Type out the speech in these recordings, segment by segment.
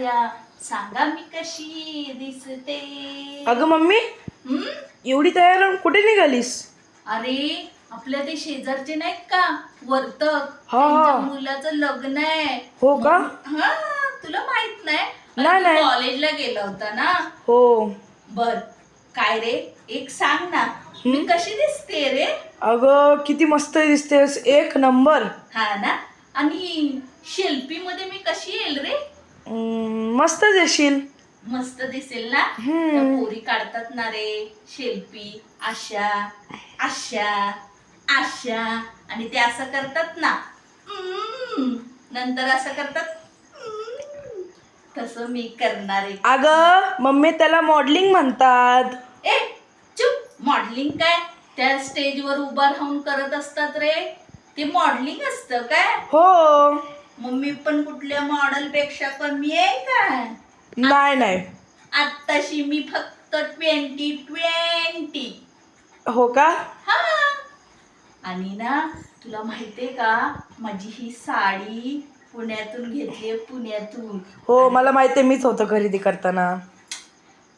सांगा मी कशी दिसते? अगं मम्मी हं? एवढी तयार होऊन कुठे निघालीस? अरे आपल्या ते शेजारचे नाहीत का? वर्तक. हा, हा. त्यांच्या मुलाचं लग्न आहे. हो का? हा तुला माहीत नाही? नाही, अरे, तू नाही. कॉलेजला गेला होता ना? हो. बर. काय रे? एक सांग ना. मी कशी दिसते रे? अगं किती मस्त दिसतेस. एक नंबर. हा ना? आणि शिल्पी मध्ये मी कशी येईल रे? मस्तच येशील मस्त दिसेल ना. त्या पोरी काढतात ना रे. शिल्पी आशा आशा आशा. आणि ते असं करतात ना. नंतर असं करतात हम्म. तसं मी करणार आहे. अगं मम्मी त्याला मॉडेलिंग म्हणतात. ए चुप. मॉडेलिंग काय? त्या स्टेजवर उभा राहून करत असतात रे. ते मॉडेलिंग असतं काय? हो. मम्मी पण कुठल्या मॉडेल पेक्षा कमी आहे काय नाही नाही. आत्ताशी मी फक्त ट्वेंटी ट्वेंटी हो का? हा. आणि ना तुला माहितीये का? माझी ही साडी पुण्यातून घेतलीये पुण्यातून. हो मला माहिती आहे मीच होतं खरेदी करताना.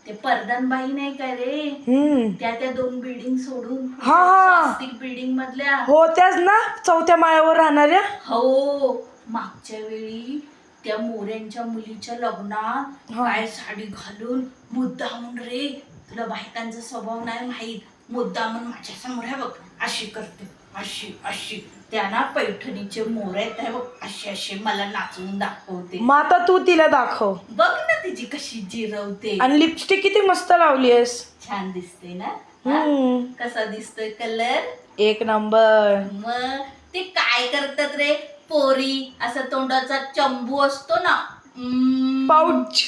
ते परदानबाई नाही काय रे? हम्म. त्या त्या दोन बिल्डिंग सोडून हा, हा. बिल्डिंग मधल्या. हो त्याच ना चौथ्या माळ्यावर राहणाऱ्या? हो. मागच्या वेळी त्या मोऱ्यांच्या मुलीच्या लग्नात हा. काय साडी घालून मुद्दामून रे तुला बायकांचा स्वभाव नाही माहीत. मुद्दामून माझ्यासमोर आहे बघ अशी करते अशी अशी. त्या ना पैठणीचे मोर आहेत आहे बघ अशी अशी मला नाचवून दाखवते. मग आता तू तिला दाखव. बघ ना तिची कशी जिरवते. आणि लिपस्टिक किती मस्त लावली आहेस. छान दिसते ना? हा? हम्म. कसा दिसतोय कलर एक नंबर मग ते काय करतात रे? पोरी असा तोंडाचा चंबू असतो ना. हम्म, पाऊच.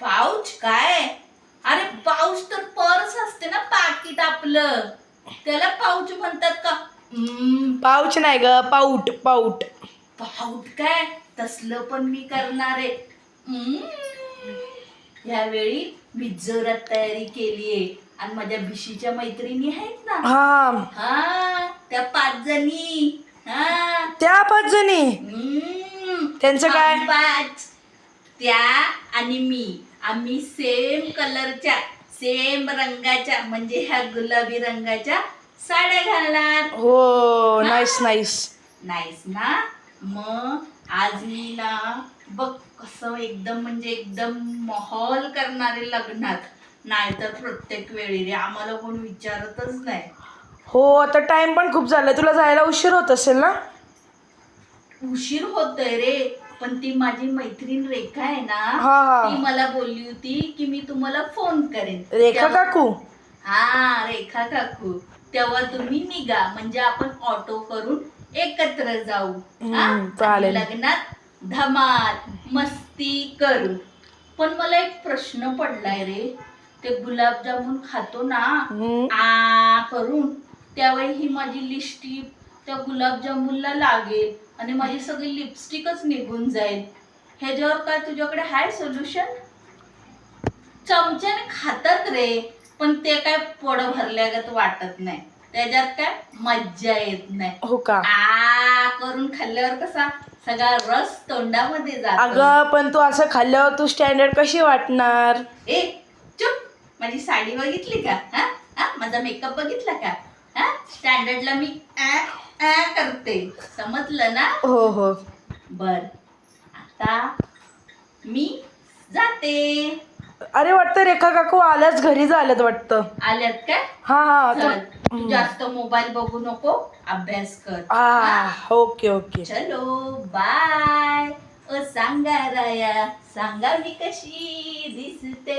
पाऊच? काय? अरे पाऊच तर पर्स असते ना पाकिट आपलं. त्याला पाऊच म्हणतात का? हम्म, पाऊच नाही ग पाऊट पाऊट. पाऊट काय? तसलं पण मी करणार आहे. हम्म. यावेळी मी जोरात तयारी केलीये आणि माझ्या भिशीच्या मैत्रिणी आहेत ना. हा. हा त्या पाच जणी. हा. त्या पाच जणी. हम्म. त्यांचं काय? पाच. त्या आणि मी. आम्ही सेम कलरच्या सेम रंगाच्या म्हणजे ह्या गुलाबी रंगाच्या साड्या घालणार. हो नाईस नाईस नाहीस ना? मग आज मी ना बघ कसं एकदम म्हणजे एकदम माहोल करणारे लग्नात. नाहीतर प्रत्येक वेळी रे आम्हाला कोण विचारतच नाही. हो आता टाइम पण खूप झालाय. तुला जायला उशीर होत असेल ना? उशीर होतोय रे. पण ती माझी मैत्रीण रेखा आहे ना हा. ती मला बोलली होती की मी तुम्हाला फोन करेन. रेखा तेव्हा- काकू? हा रेखा काकू. तेव्हा तुम्ही निघा. म्हणजे आपण ऑटो करून एकत्र जाऊ. हा? हम्म, चालेल. आणि लग्नात धमाल मस्ती करू. पण मला एक प्रश्न पडलाय रे. ते गुलाबजामुन खातो ना हम्म. आ करून त्यावेळी ही माझी लिपस्टिक त्या गुलाबजामुनला लागेल. आणि माझी सगळी लिपस्टिकच निघून जाईल. ह्याच्यावर काय तुझ्याकडे हाय सोल्युशन चमच्याने खातात रे पण ते काय पोड भरल्यागत वाटत नाही. त्याच्यात काय मज्जा येत नाही. हो का? आ करून खाल्ल्यावर कसा सगळा रस तोंडामध्ये जातो. अगं पण तू असं खाल्ल्यावर तू स्टँडर्ड कशी वाटणार? ए चुप. माझी साडी बघितली का? हा? हा? माझा मेकअप बघितला का? हा? स्टँडर्डला मी आ, करते? समजलं ना? हो हो. बर. आता मी जाते. अरे वाटतं रेखा काकू आल्याच घरी झाल्यात वाटतं. आल्यात काय? हा हा. तू चल तू जास्त मोबाईल बघू नको अभ्यास कर. हा ओके ओके. चलो बाय. ओ सांगा राया सांगा मी कशी दिसते?